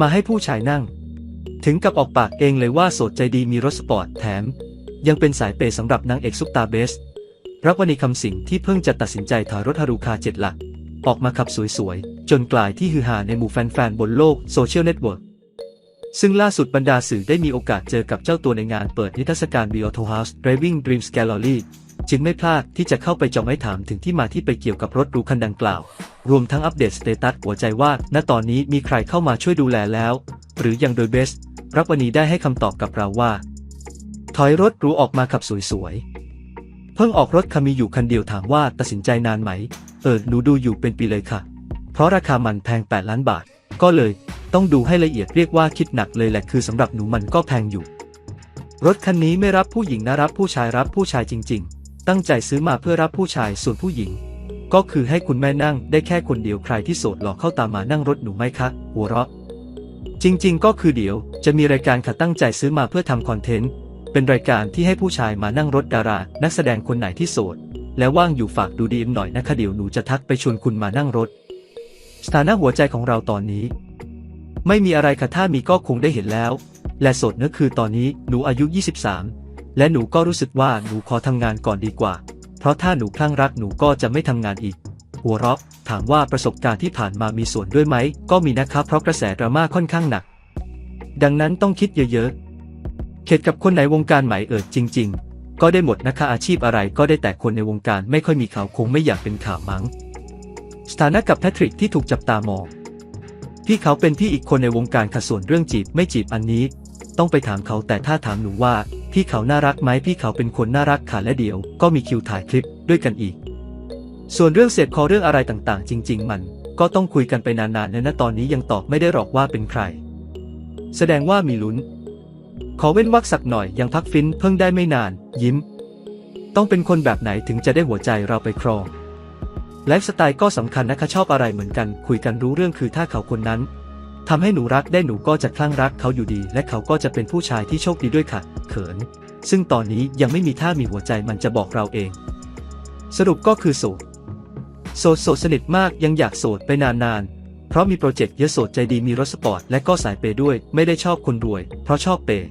มาให้ผู้ชายนั่ง ถึงกับออกปากเองเลยว่าโสดใจดีมีรถสปอร์ตแถม ยังเป็นสายเปย์สำหรับนางเอกซุปตาเบสรักวณีคำสิงที่เพิ่งจะตัดสินใจถอยรถฮารุคาเจ็ดหลัก ออกมาขับสวยๆ จนกลายที่ฮือฮาในหมู่แฟนๆ บนโลกโซเชียลเน็ตเวิร์กซึ่งล่าสุดบรรดาสื่อได้มีโอกาสเจอกับเจ้าตัวในงานเปิดนิทรรศการ b i o t o House Driving Dreams Gallery จึงไม่พลาดที่จะเข้าไปจาะไม้ถามถึงที่มาที่ไปเกี่ยวกับรถรูคันดังกล่าว รวมทั้งอัปเดตสเตตัสหัวใจว่า ณตอนนี้มีใครเข้ามาช่วยดูแลแล้ว หรือยังโดยเบสรักวณีได้ให้คำตอบกับเราว่า ถอยรถหรูออกมาขับสวยๆ เพิ่งออกรถคันมีอยู่คันเดียวถามว่าตัดสินใจนานไหม เออหนูดูอยู่เป็นปีเลยค่ะ เพราะราคามันแพง 8 ล้านบาท ก็เลย ต้องดูให้ละเอียดเรียกว่าคิดหนักเลยแหละคือสำหรับหนูมันก็แพงอยู่ รถคันนี้ไม่รับผู้หญิงนะรับผู้ชายรับผู้ชายจริง ๆ ตั้งใจซื้อมาเพื่อรับผู้ชายส่วนผู้หญิง ก็คือให้คุณแม่นั่งได้แค่คนเดียวใครที่โสดหลอกเข้าตามมานั่งรถหนูไหมคะ หัวเราะ จริงๆ ก็คือเดี๋ยว จะมีรายการค่ะตั้งใจซื้อมาเพื่อทำคอนเทนต์ เป็นรายการที่ให้ผู้ชายมานั่งรถดารา นักแสดงคนไหนที่โสด และว่างอยู่ฝากดูดีมหน่อยนะคะเดี๋ยวหนูจะทักไปชวนคุณมานั่งรถ สถานะหัวใจของเราตอนนี้ ไม่มีอะไรค่ะถ้ามีก็คงได้เห็นแล้ว และโสดเนื้อคือตอนนี้หนูอายุ 23 และหนูก็รู้สึกว่าหนูขอทำงานก่อนดีกว่า เพราะถ้าหนูคลั่งรักหนูก็จะไม่ทำงานอีก หัวเราะถามว่าประสบการณ์ที่ผ่านมามีส่วนด้วยไหม ก็มีนะครับ เพราะกระแสดราม่าค่อนข้างหนัก ดังนั้นต้องคิดเยอะๆ เข็ดกับคนไหนวงการไหมเอิดจริง ๆ ก็ได้หมดนะคะอาชีพอะไรก็ได้แต่คนในวงการไม่ค่อยมีข่าวคงไม่อยากเป็นข่าวมั้ง สถานะกับแพทริกที่ถูกจับตามอง พี่เขาเป็นพี่อีกคนในวงการค่ะส่วนเรื่องจีบไม่จีบอันนี้ ต้องไปถามเขาแต่ถ้าถามหนูว่า พี่เขาน่ารักไหมพี่เขาเป็นคนน่ารักค่ะและเดี๋ยว ก็มีคิวถ่ายคลิปด้วยกันอีก ส่วนเรื่องเสพคอเรื่องอะไรต่างๆ จริง ๆ มัน ก็ต้องคุยกันไปนานๆและตอนนี้ยังตอบไม่ได้หรอกว่าเป็นใคร แสดงว่ามีลุ้น ขอเว้นวักสักหน่อยยังพักฟินเพิ่งได้ไม่นาน ยิ้ม ต้องเป็นคนแบบไหนถึงจะได้หัวใจเราไปครองไลฟ์สไตล์ก็สำคัญนะคะชอบอะไรเหมือนกัน คุยกันรู้เรื่องคือถ้าเขาคนนั้น ทำให้หนูรักได้หนูก็จะคลั่งรักเขาอยู่ดี และเขาก็จะเป็นผู้ชายที่โชคดีด้วยค่ะ เขิน ซึ่งตอนนี้ยังไม่มีท่ามีหัวใจมันจะบอกเราเอง สรุปก็คือโสด โสดโสดสนิทมากยังอยากโสดไปนานๆ เพราะมีโปรเจกต์เยอะโสดใจดีมีรถสปอร์ตและก็สายเปย์ด้วย ไม่ได้ชอบคนรวย เพราะชอบเปย์